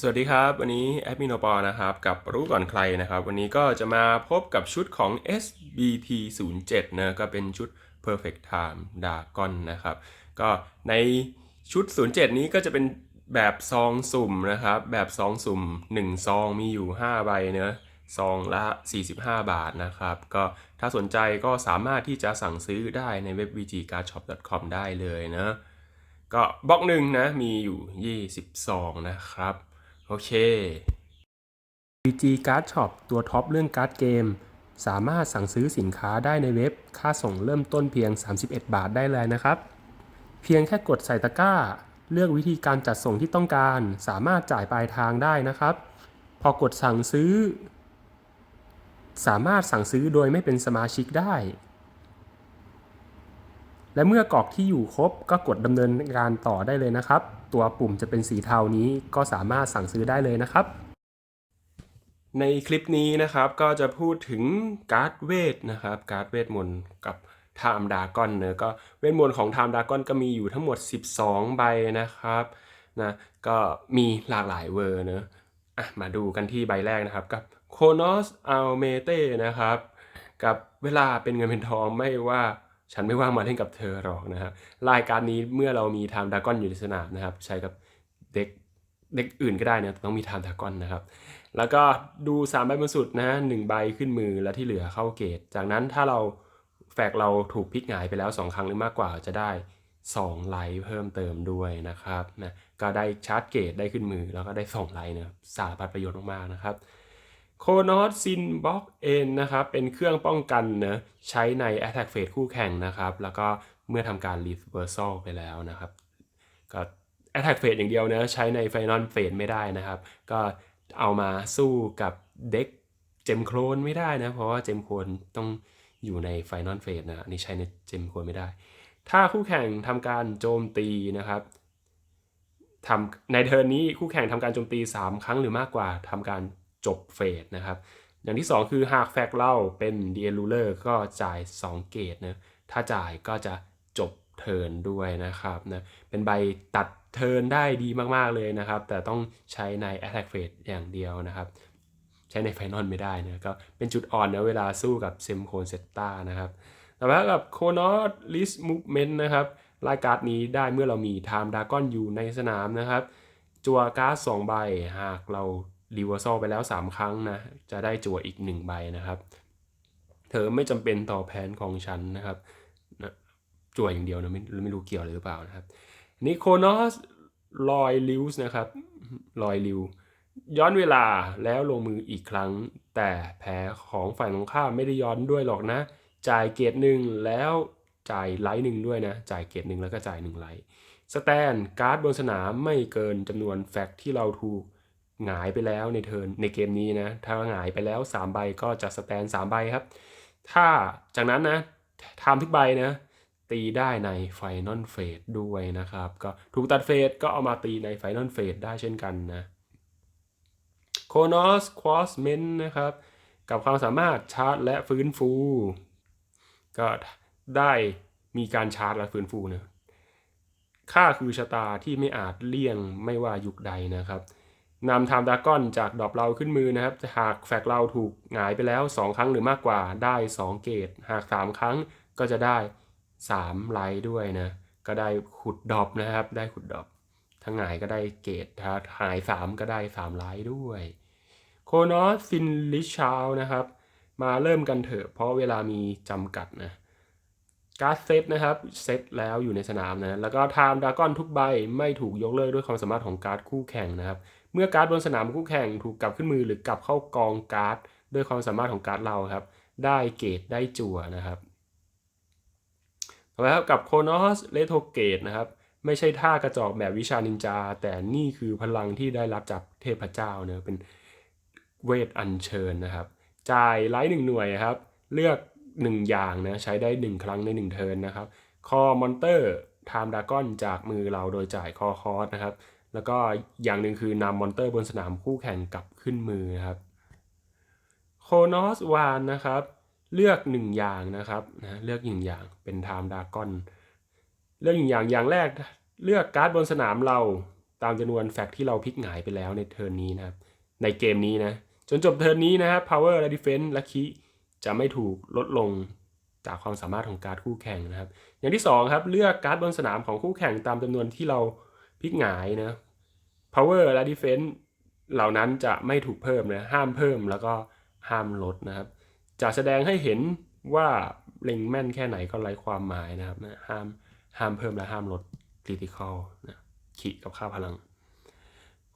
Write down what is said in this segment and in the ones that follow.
สวัสดีครับ วันนี้แอดมินโอปอนะครับกับรู้ก่อนใครนะครับ วันนี้ก็จะมาพบกับชุดของ SBT 0 7นะก็เป็นชุด Perfect Time Dragon นะครับ ก็ในชุด 07 นี้ก็จะเป็นแบบซองสุ่มนะครับ แบบซองสุ่ม 1 ซองมีอยู่ 5 ใบเนะซองละ 45 บาทนะครับ ก็ถ้าสนใจก็สามารถที่จะสั่งซื้อได้ในเว็บ vgcardshop.com ได้เลยนะก็บล็อกหนึ่งนะมีอยู่20ซองนะครับ โอเค BG Card Shop ตัวท็อปเรื่องการ์ดเกม สามารถสั่งซื้อสินค้าได้ในเว็บ ค่าส่งเริ่มต้นเพียง 31 บาทได้เลยนะครับ เพียงแค่กดใส่ตะกร้า เลือกวิธีการจัดส่งที่ต้องการ สามารถจ่ายปลายทางได้นะครับ พอกดสั่งซื้อ สามารถสั่งซื้อโดยไม่เป็นสมาชิกได้ และเมื่อกรอกที่อยู่ครบก็กดดำเนินการต่อได้เลยนะครับ ตัวปุ่มจะเป็นสีเทานี้ก็สามารถสั่งซื้อได้เลยนะครับ ในคลิปนี้นะครับก็จะพูดถึงการ์ดเวทนะครับการ์ดเวทมนต์กับไทม์ดากอนเนอะก็เวทมนต์ของไทม์ดากอนก็มีอยู่ทั้งหมด 12 ใบนะครับนะก็มีหลากหลายเวอร์เนอะอะมาดูกันที่ใบแรกนะครับกับโคโนสอัลเมเต้นะครับ กับเวลาเป็นเงินเป็นทองไม่ว่า ฉันไม่ว่างมาเล่นกับเธอหรอกนะครับรายการนี้เมื่อเรามีไทม์ดากอนอยู่ในสนามนะครับ ใช้กับเด็กเด็กอื่นก็ได้นะแต่ต้องมีไทม์ดากอนนะครับ แล้วก็ดู 3 ใบบนสุดนะหนึ่งใบขึ้นมือแล้วที่เหลือเข้าเกต จากนั้นถ้าเราแฟกเราถูกพลิกหงายไปแล้ว 2 ครั้งหรือมากกว่าจะได้ 2 ไลท์เพิ่มเติมด้วยนะครับนะก็ได้ชาร์จเกตได้ขึ้นมือแล้วก็ได้ 2 ไลท์นะสารพัดประโยชน์มากๆนะครับ โคนอสซินบ็อกเอนนะครับเป็นเครื่องป้องกันนะใช้ใน Attack Phase คู่แข่งนะครับ แล้วก็เมื่อทำการ Reversal ไปแล้วนะครับ ก็ Attack Phase อย่างเดียวนะใช้ใน Final Phase ไม่ได้นะครับ ก็เอามาสู้กับเด็กเจมโครนไม่ได้นะ เพราะว่าเจมโครนต้องอยู่ใน Final Phase นะอันนี้ใช้ในเจมโครนไม่ได้ ถ้าคู่แข่งทำการโจมตีนะครับทำในเทิร์นนี้คู่แข่งทำการโจมตี 3 ครั้งหรือมากกว่าทำการ จบเฟสนะครับ อย่างที่ 2 คือหากแฟกเล่าเป็นเดียรูเลอร์ก็จ่าย 2 เกตนะถ้าจ่ายก็จะจบเทิร์นด้วยนะครับนะเป็นใบตัดเทิร์นได้ดีมากๆเลยนะครับ แต่ต้องใช้ใน Attack Phase อย่างเดียวนะครับ ใช้ในไฟนอลไม่ได้นะก็เป็นจุดอ่อนนะเวลาสู้กับเซมโคนเซตตานะครับต่อมากับโคนอสลิสมูฟเมนต์นะครับรายการ์ดนี้ได้เมื่อเรามีไทม์ดากอนอยู่ในสนามนะครับ จัวการ์ด2ใบหากเรา รีเวอร์ซอลไปแล้ว 3 ครั้งนะ จะได้จัวอีก 1 ใบนะครับ เธอไม่จำเป็นต่อแผนของฉันนะครับนะจัวอย่างเดียวนะไม่ไม่รู้เกี่ยวหรือเปล่านะครับนิโคโนสลอยลิวส์นะครับลอยลิวย้อนเวลาแล้วลงมืออีกครั้ง แต่แผลของฝ่ายตรงข้ามไม่ได้ย้อนด้วยหรอกนะ จ่ายเกตหนึ่งแล้วจ่ายไลท์หนึ่งด้วยนะ จ่ายเกตหนึ่งแล้วก็จ่ายหนึ่งไลท์สแตนการ์ดบนสนามไม่เกินจำนวนแฟกที่เราถูก หงายไปแล้วในเทิร์นในเกมนี้นะ ถ้าหงายไปแล้ว 3 ใบก็จะสแตน 3 ใบครับ ถ้าจากนั้นนะทำทุกใบนะ ตีได้ในไฟนอลเฟสด้วยนะครับ ก็ถูกตัดเฟสก็เอามาตีในไฟนอลเฟสได้เช่นกันนะโคโนสควอสเมนนะครับ กับความสามารถชาร์จและฟื้นฟู ก็ได้มีการชาร์จและฟื้นฟูนะค่าคือชะตาที่ไม่อาจเลี่ยงไม่ว่ายุคใดนะครับ นำไทม์ดากอนจากดรอปเราขึ้นมือนะครับ หากแฟกเราถูกหงายไปแล้ว 2 ครั้งหรือมากกว่าได้ 2 เกต หาก 3 ครั้งก็จะได้ 3 ไลท์ด้วยนะ ก็ได้ขุดดรอปนะครับ ได้ขุดดรอปถ้าหงายก็ได้เกตถ้าหาย 3 ก็ได้ 3 ไลท์ด้วย โคนอสฟินลิชาวนะครับ มาเริ่มกันเถอะเพราะเวลามีจำกัดนะ การ์ดเซตนะครับเซตแล้วอยู่ในสนามนะแล้วก็ไทม์ดากอนทุกใบไม่ถูกยกเลิกด้วยความสามารถของการ์ดคู่แข่งนะครับ เมื่อการ์ดบนสนามคู่แข่งถูกกลับขึ้นมือหรือกลับเข้ากองการ์ดด้วยความสามารถของการ์ดเราครับ ได้เกตได้จั่วนะครับต่อไปครับกับโคโนสเลโทเกตนะครับไม่ใช่ท่ากระจอกแบบวิชานินจา แต่นี่คือพลังที่ได้รับจากเทพเจ้าเนะเป็นเวทอัญเชิญนะครับ จ่ายไลท์หนึ่งหน่วยครับ เลือก 1 อย่างนะใช้ได้ 1 ครั้งใน 1 เทิร์นนะครับคอมอนเตอร์ไทม์ดากอนจากมือเราโดยจ่ายคอคอสนะครับ แล้วก็อย่างหนึ่งคือนำมอนเตอร์บนสนามคู่แข่งกลับขึ้นมือครับโคโนสวานนะครับ เลือก 1 อย่างนะครับนะเลือกหนึ่งอย่างเป็นไทม์ดากอนเลือกหนึ่งอย่างอย่างแรกเลือกการ์ดบนสนามเราตามจำนวนแฟกที่เราพลิกหงายไปแล้วในเทิร์นนี้นะครับในเกมนี้นะจนจบเทิร์นนี้นะครับ power และ defense และคี จะไม่ถูกลดลงจากความสามารถของการ์ดคู่แข่งนะครับ อย่างที่สองครับเลือกการ์ดบนสนามของคู่แข่งตามจำนวนที่เราพลิกหงายนะ power และ defense เหล่านั้นจะไม่ถูกเพิ่มนะห้ามเพิ่มแล้วก็ห้ามลดนะครับ จะแสดงให้เห็นว่าเล็งแม่นแค่ไหนก็ไร้ความหมายนะครับนะห้ามห้ามเพิ่มและห้ามลด critical นะขีดกับค่าพลัง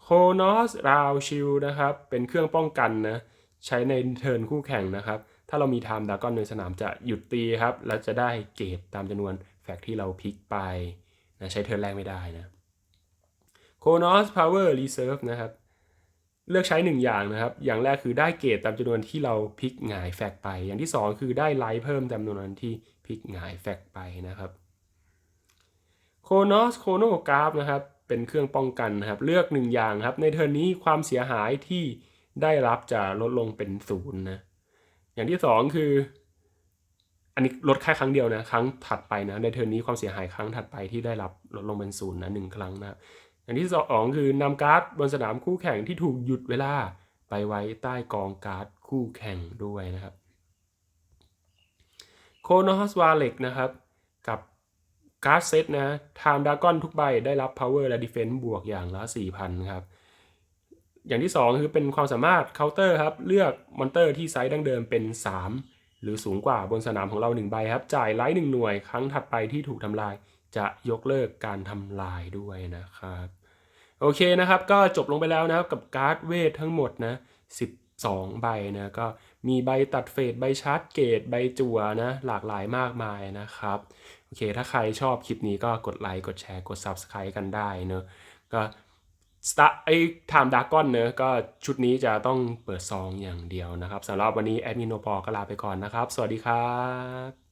โคโนสราวชิลนะครับ เป็นเครื่องป้องกันนะ ใช้ในเทิร์นคู่แข่งนะครับ ถ้าเรามีไทม์ดากอนในสนามจะหยุดตีครับ แล้วจะได้เกรดตามจำนวนแฟกที่เราพลิกไปนะใช้เทิร์นแรกไม่ได้นะโคโนสพาวเวอร์รีเซิร์ฟนะครับ เลือกใช้หนึ่งอย่างนะครับ อย่างแรกคือได้เกรดตามจำนวนที่เราพลิกหงายแฟกไป อย่างที่สองคือได้ไลท์เพิ่มตามจำนวนที่พลิกหงายแฟกไปนะครับโคโนสโคโนกราฟนะครับ เป็นเครื่องป้องกันนะครับ เลือกหนึ่งอย่างครับ ในเทิร์นนี้ความเสียหายที่ได้รับจะลดลงเป็นศูนย์นะ อย่างที่สองคือ อันนี้ลดแค่ครั้งเดียวนะ ครั้งถัดไปนะ ในเทิร์นนี้ความเสียหายครั้งถัดไปที่ได้รับลดลงเป็นศูนย์นะหนึ่งครั้งนะครับอย่างที่สองคือนำการ์ดบนสนามคู่แข่งที่ถูกหยุดเวลาไปไว้ใต้กองการ์ดคู่แข่งด้วยนะครับโคโนฮอสวาเล็กนะครับ กับการ์ดเซตนะไทม์ดากอนทุกใบได้รับ Power และ Defense บวกอย่างละ 4,000 ครับ อย่างที่ 2 คือเป็นความสามารถเคาน์เตอร์ครับ เลือกมอนเตอร์ที่ไซส์ดั้งเดิมเป็น 3 หรือสูงกว่าบนสนามของเรา 1 ใบครับ จ่ายไลท์1หน่วย ครั้งถัดไปที่ถูกทำลาย จะยกเลิกการทำลายด้วยนะครับ โอเคนะครับ ก็จบลงไปแล้วนะครับกับการ์ดเวททั้งหมดนะ12 ใบนะก็มีใบตัดเฟดใบชาร์จเกต ใบจั่วนะหลากหลายมากมายนะครับ โอเค ถ้าใครชอบคลิปนี้ก็กดไลค์กดแชร์กด Subscribe กันได้เนอะก็ สตาไอ้ไทม์ดากอนเนอะก็ชุดนี้จะต้องเปิดซองอย่างเดียวนะครับสำหรับวันนี้แอดมินโนปอก็ลาไปก่อนนะครับ สวัสดีครับ